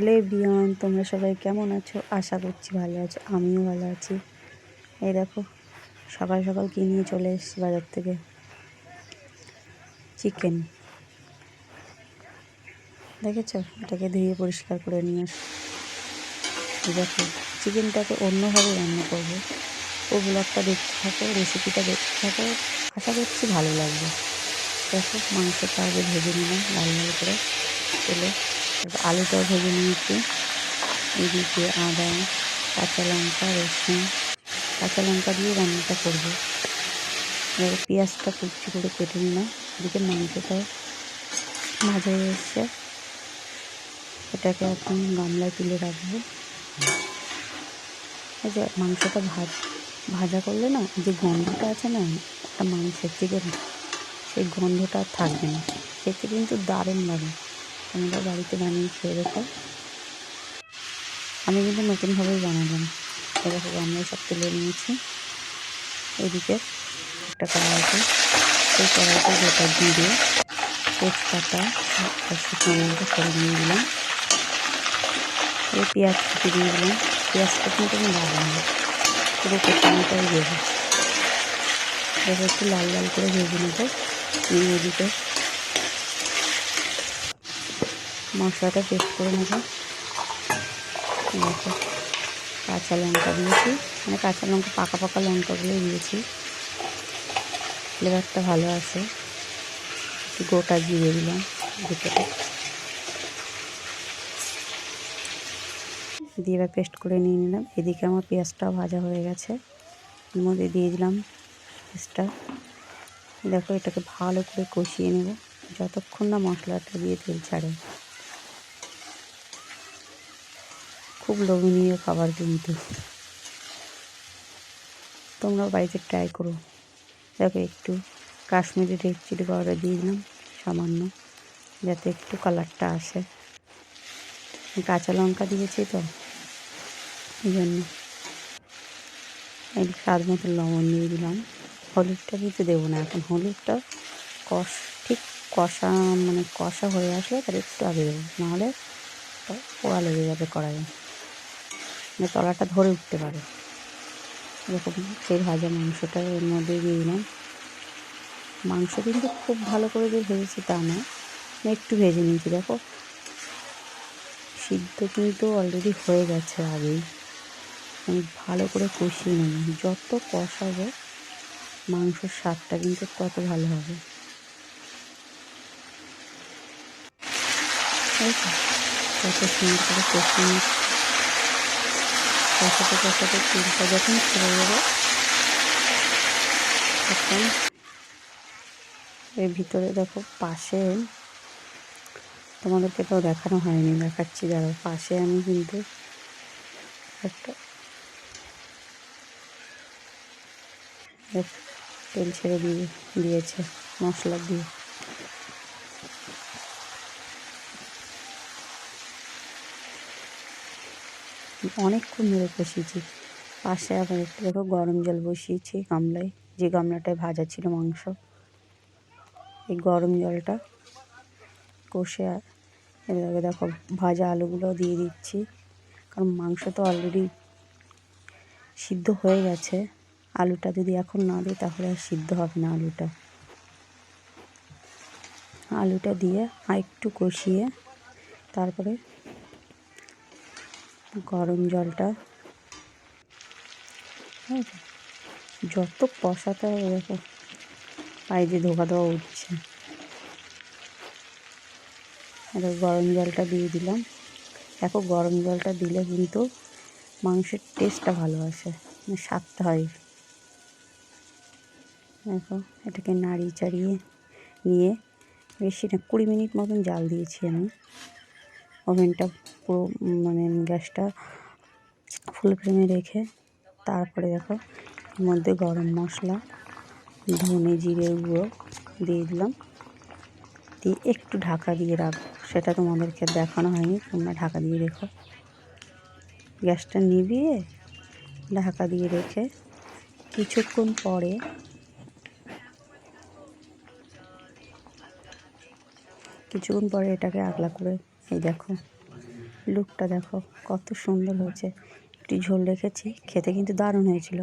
Hello বিয়ন তোমরা সবাই কেমন আছো? আশা করছি ভালো আছো, আমিও ভালো আছি। এই দেখো, সকাল সকাল কি নিয়ে চলে এসেছি বাজার থেকে? চিকেন দেখেছ? এটাকে ধুয়ে পরিষ্কার করে নিয়ে আস দেখো চিকেনটাকে অন্যভাবে রান্না করব। ও ব্লগটা দেখতে থাকো রেসিপিটা দেখতে থাকো। আশা করছি ভালো লাগবে। দেখো, মাংসটা আগে ভেজে নিলাম, লাল লাল করে। তেলে আলুটাও ভেজে নিয়েছি। এদিকে আদা, কাঁচা লঙ্কা, রসুন, কাঁচা লঙ্কা দিয়ে রান্নাটা করব। এবার পেঁয়াজটা কুচি করে কেটে নিলাম। এদিকে মাংসটাও ভাজা হয়ে এসছে। এটাকে এখন গামলায় তুলে রাখব। এই যে মাংসটা ভাজ, ভাজা করলে না যে গন্ধটা আছে না, একটা মাংসের চিকেন সেই গন্ধটা থাকবে না। খেতে কিন্তু দারুণ লাগে। তোমরা বাড়িতে বানিয়ে খেয়ে দেখো আমি কিন্তু নতুনভাবেই বানালাম। এরকম আমরা সব তুলে নিয়েছি। এদিকে একটা কড়াইতে, সেই কড়াইতে গোটা জিরে, তেজপাতা শুকনো করে নিয়ে দিলাম। এই পেঁয়াজ কুচি দিয়ে দিলাম। পেঁয়াজটা কিন্তু আমি লাগাবো পুরো কোথাওটাই দেবো এবার একটু লাল লাল করে ভেজে নেব। নিয়ে এদিকে মশলাটা পেস্ট করে নেব। দেখো, কাঁচা লঙ্কা দিয়েছি। মানে কাঁচা লঙ্কা, পাকা পাকা লঙ্কাগুলোই দিয়েছি। ফ্লেভারটা ভালো আছে। একটু গোটা জিরে দিলাম ভিতরে। দিয়ে এবার পেস্ট করে নিয়ে নিলাম। এদিকে আমার পেঁয়াজটাও ভাজা হয়ে গেছে। এর মধ্যে দিয়ে দিলাম পেঁয়াজটা। দেখো, এটাকে ভালো করে কষিয়ে নেব। যতক্ষণ না মশলাটা দিয়ে তেল ছাড়ে। খুব লোভনীয় খাবার কিন্তু। তোমরা বাড়িতে ট্রাই করো। দেখো একটু কাশ্মীরি রেড চিলি পাউডার দিয়ে দিলাম, সামান্য, যাতে একটু কালারটা আসে। কাঁচা লঙ্কা দিয়েছি তো, এই জন্য। এই স্বাদ মতো লবণ দিয়ে দিলাম। হলুদটা কিন্তু দেবো না এখন, হলুদটা কষ, ঠিক কষা মানে কষা হয়ে আসলে তার একটু আগে দেবো, নাহলে পোড়া লেগে যাবে কড়াইয়ে। মানে তলাটা ধরে উঠতে পারে। এরকম সেই ভাজা মাংসটা এর মধ্যে দিয়ে দিলাম। মাংস কিন্তু খুব ভালো করে যে ভেজেছি তা না একটু ভেজে নিয়েছি, দেখো। সিদ্ধ কিন্তু অলরেডি হয়ে গেছে আগেই। আমি ভালো করে কষিয়ে নেব। যত কষাবো, মাংসর স্বাদটা কিন্তু তত ভালো হবে। কত সুন্দর করে কষিয়ে কষাতে কষাতে তেলটা যখন ছেড়ে যাবে তখন এর ভিতরে দেখো পাশে, তোমাদেরকে তো দেখানো হয়নি, দেখাচ্ছি যারা পাশে আমি কিন্তু একটা তেল ছেড়ে দিয়ে দিয়েছে, মশলা দিয়ে। অনেকক্ষণ ধরে কষিয়েছি পাশে আবার একটু দেখো গরম জল বসিয়েছি গামলায়। যে গামলাটায় ভাজা ছিল মাংস। এই গরম জলটা কষে এভাবে দেখো ভাজা আলুগুলো দিয়ে দিচ্ছি। কারণ মাংস তো অলরেডি সিদ্ধ হয়ে গেছে। আলুটা যদি এখন না দিই তাহলে আর সিদ্ধ হবে না আলুটা। আলুটা দিয়ে আর একটু কষিয়ে তারপরে গরম জলটা। যত কষাতে হবে দেখো পায়ে যে ধোকা ধোয়া উঠছে গরম জলটা দিয়ে দিলাম। দেখো, গরম জলটা দিলে কিন্তু মাংসের টেস্টটা ভালো আসে মানে স্বাদটা হয়। দেখো, এটাকে নাড়িয়ে চাড়িয়ে নিয়ে বেশি না, কুড়ি মিনিট মতন জাল দিয়েছি আমি। ওভেনটা পুরো মানে গ্যাসটা ফুল ফ্লেমে রেখে তারপরে দেখো এর মধ্যে গরম মশলা, ধনে জিরে গুঁড়ো দিয়ে দিলাম। দিয়ে একটু ঢাকা দিয়ে রাখব সেটা তোমাদেরকে দেখানো হয়নি, তোমরা ঢাকা দিয়ে রেখো। গ্যাসটা নিভিয়ে ঢাকা দিয়ে রেখে কিছুক্ষণ পরে কিছুক্ষণ পরে এটাকে আগলা করে এই দেখো লুকটা দেখো কত সুন্দর হয়েছে। একটু ঝোল রেখেছি খেতে কিন্তু দারুণ হয়েছিল।